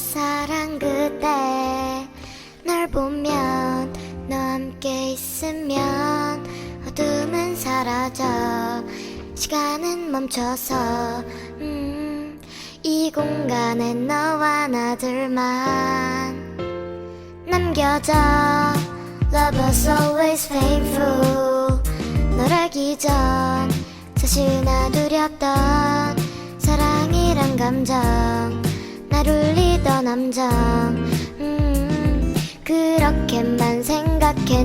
사랑 그때 널 보면 너 함께 있으면 어둠은 사라져 시간은 멈춰서 음, 이 공간에 너와 나들만 남겨져. Love was always painful 널 알기 전 사실 나 두렵던 날 울리던 함정 음, 그렇게만 생각했는데